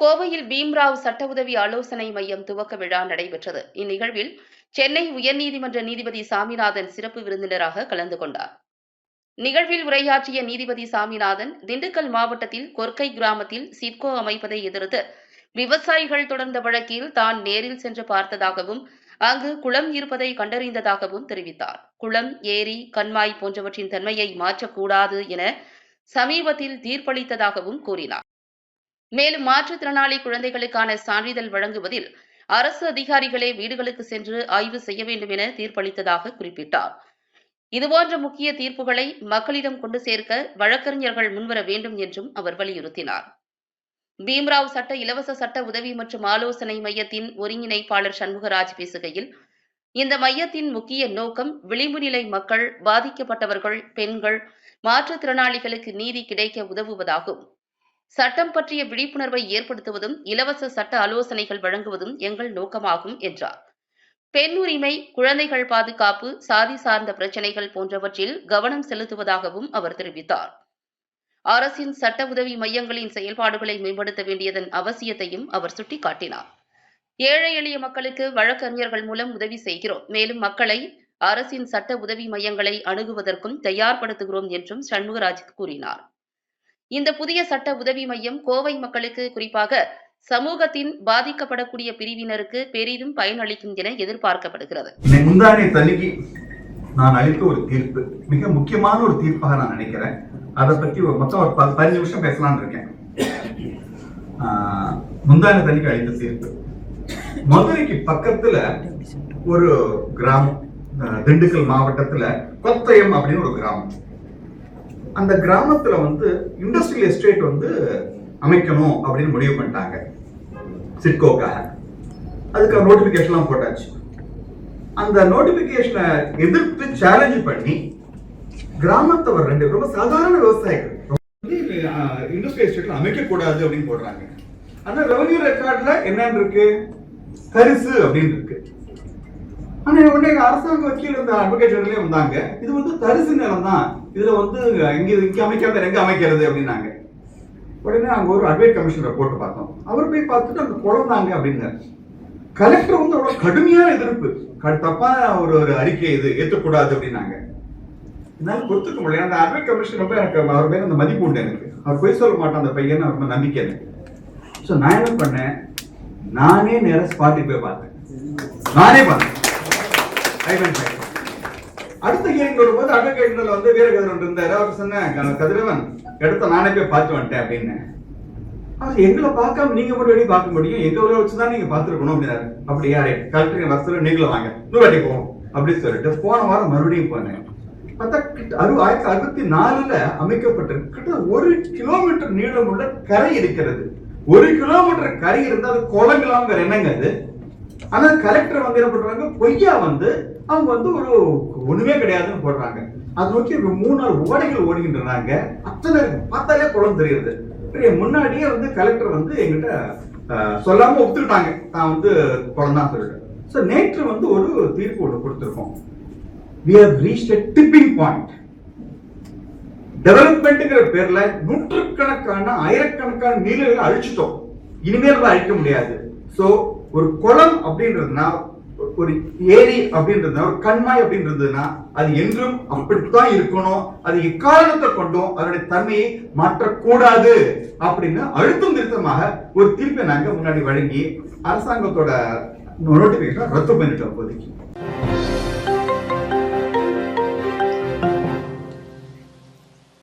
கோவையில் பீம்ராவ் சட்ட உதவி ஆலோசனை மையம் துவக்க விழா நடைபெற்றது. இந்நிகழ்வில் சென்னை உயர்நீதிமன்ற நீதிபதி சாமிநாதன் சிறப்பு விருந்தினராக கலந்து கொண்டார். நிகழ்வில் உரையாற்றிய நீதிபதி சாமிநாதன் திண்டுக்கல் மாவட்டத்தில் கொர்க்கை கிராமத்தில் சிட்கோ அமைப்பதை எதிர்த்து விவசாயிகள் தொடர்ந்த வழக்கில் தான் நேரில் சென்று பார்த்ததாகவும் அங்கு குளம் இருப்பதை கண்டறிந்ததாகவும் தெரிவித்தார். குளம் ஏரி கண்மாய் போன்றவற்றின் தன்மையை மாற்றக்கூடாது என சமீபத்தில் தீர்ப்பளித்ததாகவும் கூறினார். மேலும் மாற்றுத்திறனாளி குழந்தைகளுக்கான சான்றிதழ் வழங்குவதில் அரசு அதிகாரிகளே வீடுகளுக்கு சென்று ஆய்வு செய்ய வேண்டும் என தீர்ப்பளித்ததாக குறிப்பிட்டார். இதுபோன்ற முக்கிய தீர்ப்புகளை மக்களிடம் கொண்டு சேர்க்க வழக்கறிஞர்கள் முன்வர வேண்டும் என்றும் அவர் வலியுறுத்தினார். பீம்ராவ் சட்ட இலவச சட்ட உதவி மற்றும் ஆலோசனை மையத்தின் ஒருங்கிணைப்பாளர் சண்முகராஜ் பேசுகையில் இந்த மையத்தின் முக்கிய நோக்கம் விளிம்பு நிலை மக்கள் பாதிக்கப்பட்டவர்கள் பெண்கள் மாற்றுத்திறனாளிகளுக்கு நீதி கிடைக்க உதவுவதாகும். சட்டம் பற்றிய விழிப்புணர்வை ஏற்படுத்துவதும் இலவச சட்ட ஆலோசனைகள் வழங்குவதும் எங்கள் நோக்கமாகும் என்றார். பெண் உரிமை குழந்தைகள் பாதுகாப்பு சாதி சார்ந்த பிரச்சினைகள் போன்றவற்றில் கவனம் செலுத்துவதாகவும் அவர் தெரிவித்தார். அரசின் சட்ட உதவி மையங்களின் செயல்பாடுகளை மேம்படுத்த வேண்டியதன் அவசியத்தையும் அவர் சுட்டிக்காட்டினார். ஏழை எளிய மக்களுக்கு வழக்கறிஞர்கள் மூலம் உதவி செய்கிறோம். மேலும் மக்களை அரசின் சட்ட உதவி மையங்களை அணுகுவதற்கும் தயார்படுத்துகிறோம் என்றும் சண்முகராஜ் கூறினார். இந்த புதிய சட்ட உதவி மையம் கோவை மக்களுக்கு குறிப்பாக சமூகத்தின் பாதிக்கப்படக்கூடிய பிரிவினருக்கு பெரிதும் பயனளிக்கும் என எதிர்பார்க்கப்படுகிறது. முந்தானை முந்தானே நான் அளித்த ஒரு தீர்ப்பு மிக முக்கியமான ஒரு தீர்ப்பாக நான் நினைக்கிறேன். அதை பற்றி ஒரு மொத்தம் ஒரு பதினஞ்சு நிமிஷம் பேசலாம்னு இருக்கேன். முந்தானை முந்தானே அளித்த தீர்ப்பு. மதுரைக்கு பக்கத்துல ஒரு கிராமம் திண்டுக்கல் மாவட்டத்துல கொத்தயம் அப்படின்னு ஒரு கிராமம். அந்த கிராமத்துல வந்து இண்டஸ்ட்ரியல் எஸ்டேட் வந்து அமைக்கணும் அப்படின்னு முடிவு பண்ணிட்டாங்க. சிட்கோக்காக. அதுக்கு நோட்டிபிகேஷன்லாம் போட்டாச்சு. அந்த நோட்டிபிகேஷனை எதிர்த்து சேலஞ்ச் பண்ணி கிராமத்தவர் ரெண்டு ரொம்ப சாதாரண விவசாயிகள் இண்டஸ்ட்ரியல் எஸ்டேட்ல அமைக்க கூடாது அப்படின்னு போடுறாங்க. ஆனா ரெவன்யூ ரெக்கார்ட்ல என்னன்னு இருக்கு? கரிசு அப்படின்னு இருக்கு. ஆனா உடனே அரசாங்க வக்கீல் இந்த அட்வொகேட் ஜெனரலே வந்தாங்க. இது வந்து தரிசு நிலம் தான் இதுல வந்து இங்க இங்க அமைக்காத எங்க அமைக்கிறது அப்படின்னாங்க. உடனே அங்க ஒரு அட்வைட் கமிஷனரை போட்டு பார்த்தோம். அவர் போய் பார்த்துட்டு அங்க குழந்தாங்க அப்படின்னாரு. கலெக்டர் வந்து அவ்வளவு கடுமையான எதிர்ப்பு. க- ஒரு ஒரு அறிக்கை இது ஏற்றக்கூடாது அப்படின்னாங்க. என்னால பொறுத்துக்க முடியல. அந்த அட்வைட் கமிஷன் ரொம்ப எனக்கு அவர் பேர் அந்த மதிப்பு உண்டு எனக்கு. அவர் போய் சொல்ல மாட்டான் அந்த பையன். ரொம்ப நம்பிக்கை எனக்கு. ஸோ நான் என்ன பண்ணேன்? நானே நேரம் ஸ்பாட்டுக்கு போய் பார்த்தேன். நானே பார்த்தேன். அடுத்த ஹியரிங் வரும்போது அட்வொகேட் வந்து வீரகதிரன் இருந்தாரு. அவர் சொன்னேன் கதிரவன் எடுத்த நானே போய் பார்த்து வந்துட்டேன் அப்படின்னு. அவர் எங்களை பார்க்காம நீங்க மட்டும் வெளியே பார்க்க முடியும். எங்க ஊரை வச்சுதான் நீங்க பார்த்துருக்கணும் அப்படின்னாரு. அப்படி யாரே கலெக்டர் வருஷத்துல நீங்களும் வாங்க. இன்னொரு போவோம் அப்படின்னு சொல்லிட்டு போன வாரம் மறுபடியும் போனேன். பார்த்தா கிட்ட அறு ஆயிரத்தி அறுபத்தி நாலுல அமைக்கப்பட்டிருக்கு கிட்ட ஒரு கிலோமீட்டர் நீளமுள்ள கரை இருக்கிறது. ஒரு கிலோமீட்டர் கரை இருந்தால் அது குளங்களாம் வேற என்னங்க அது. ஆனா கலெக்டர் வந்து என்ன பண்றாங்க பொய்யா வந்து அவங்க வந்து ஒரு ஒண்ணுமே கிடையாதுன்னு போடுறாங்க. அது நோக்கி ஒரு மூணு நாள் ஓடைகள் ஓடுகின்றனாங்க. அத்தனை பார்த்தாலே குளம் தெரியுது. முன்னாடியே வந்து கலெக்டர் வந்து எங்கிட்ட சொல்லாம ஒத்துக்கிட்டாங்க. நான் வந்து குளம் தான் சொல்லிட்டு ஸோ நேற்று வந்து ஒரு தீர்ப்பு ஒன்று கொடுத்துருக்கோம். We have reach a tipping point டெவலப்மெண்ட்டுங்கிற பேர்ல நூற்றுக்கணக்கான ஆயிரக்கணக்கான நீர்களை அழிச்சிட்டோம். இனிமேல் தான் அழிக்க முடியாது. ஸோ ஒரு குளம் அப்படின்றதுனா ஒரு ஏரி அப்படின்றதுனா ஒரு கண்மாய் அப்படின்றதுனா அது என்றும் அப்படித்தான் இருக்கணும். அது எக்காரணத்தை கொண்டும் அதனுடைய தன்மையை மாற்றக்கூடாது அப்படின்னு அழுத்தம் திருத்தமாக ஒரு தீர்ப்பை நாங்க முன்னாடி வழங்கி அரசாங்கத்தோட நோட்டிபிகேஷன் ரத்து பண்ணிட்டோம் இப்போதைக்கு.